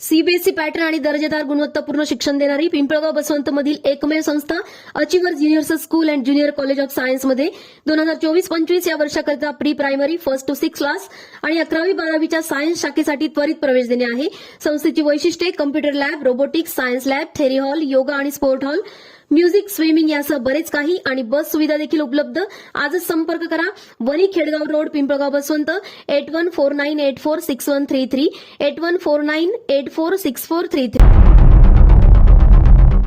CBSE pattern आणि दर्जेदार गुणवत्तापूर्ण शिक्षण देणारी पिंपळगाव बसवंत मधील एकमेव संस्था achievers juniors school and junior college of सायन्समध्ये दोन हजार चोवीस पंचवीस या वर्षाकरिता pre primary first to six class आणि अकरावी बारावीच्या सायन्स शाखेसाठी त्वरित प्रवेश देणे आहे संस्थेची वैशिष्ट्ये computer lab robotics science lab theory hall yoga आणि स्पोर्ट हॉल म्युझिक स्विमिंग यासह बरेच काही आणि बस सुविधा देखील उपलब्ध. आजच संपर्क करा. Wani Khedgaon road Pimpalgaon Baswant. Eight one four nine eight four six one three three eight one four nine eight four six four three three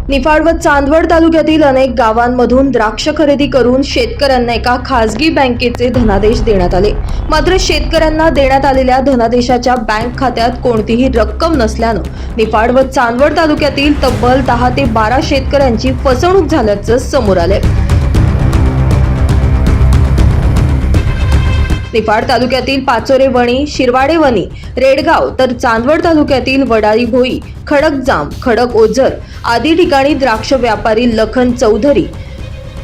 Niphad व चांदवड तालुक्यातील अनेक गावांमधून द्राक्ष खरेदी करून शेतकऱ्यांना एका खासगी बँकेचे धनादेश देण्यात आले. मात्र शेतकऱ्यांना देण्यात आलेल्या धनादेशाच्या बँक खात्यात कोणतीही रक्कम नसल्यानं निफाड व चांदवड तालुक्यातील तब्बल दहा ते बारा शेतकऱ्यांची फसवणूक झाल्याचं समोर आले निफाड तालुक्यातील पाचोरे वणी शिरवाडे वणी रेडगाव तर चांदवड तालुक्यातील वडाळी भोई खडकजाम खडक ओझर आदी ठिकाणी द्राक्ष व्यापारी लखन चौधरी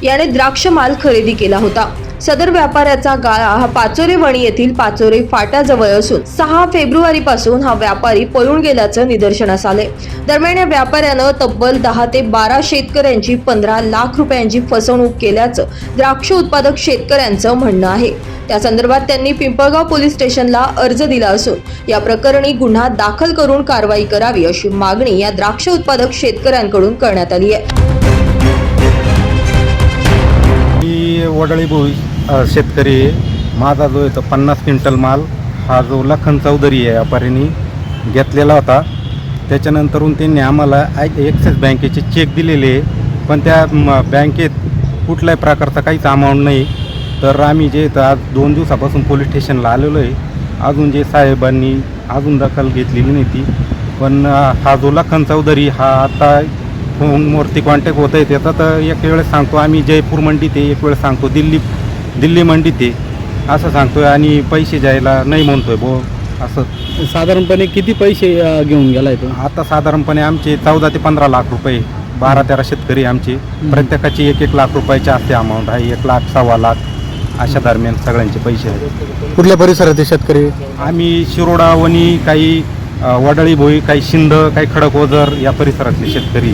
याने द्राक्ष माल खरेदी केला होता. सदर व्यापाऱ्याचा गाळा हा पाचोरे वणी येथील पाचोरे फाट्याजवळ असून सहा फेब्रुवारी पासून हा व्यापारी पळून गेल्याचं निदर्शनास आले. दरम्यान या व्यापाऱ्यानं तब्बल दहा ते बारा शेतकऱ्यांची पंधरा लाख रुपयांची फसवणूक केल्याचं द्राक्ष उत्पादक शेतकऱ्यांचं म्हणणं आहे. त्या संदर्भात त्यांनी पिंपळगाव पोलीस स्टेशनला अर्ज दिला असून या प्रकरणी गुन्हा दाखल करून कारवाई करावी अशी मागणी या द्राक्ष उत्पादक शेतकऱ्यांकडून करण्यात आली आहे. मी वडळी भोई शेतकरी माझा जो आहे पन्नास क्विंटल माल हा जो लखन चौधरी आहे व्यापाऱ्यांनी घेतलेला होता. त्याच्यानंतरून त्यांनी आम्हाला आय- ॲक्सिस बँकेचे चेक दिलेले आहे. पण त्या बँकेत कुठल्याही प्रकारचा काहीच अमाऊंट नाही. तर आम्ही जे तर आज दोन दिवसापासून पोलीस स्टेशनला आलेलो आहे. अजून जे साहेबांनी अजून दखल घेतलेली नाही ती. पण हा जो लखन चौधरी हा आता फोनवरती कॉन्टॅक्ट होत आहे त्याचा तर एक वेळेस सांगतो आम्ही जयपूर मंडीत आहे एक वेळेस सांगतो दिल्ली दिल्ली मंडीत आहे. असं सांगतोय आणि पैसे द्यायला नाही म्हणतोय बो असं. साधारणपणे किती पैसे अ, घेऊन गेलाय तो? आता साधारणपणे आमचे चौदा ते पंधरा लाख रुपये बारा तेरा शेतकरी आमचे. प्रत्येकाची एक एक लाख रुपयाची असते अमाऊंट आहे एक लाख सव्वा लाख अशा दरम्यान सगळ्यांचे पैसे आहेत. कुठल्या परिसरातील शेतकरी? आम्ही शिरोडा वणी काही अ, वडाळी भोई काही शिंद काही खडक ओझर या परिसरातले शेतकरी.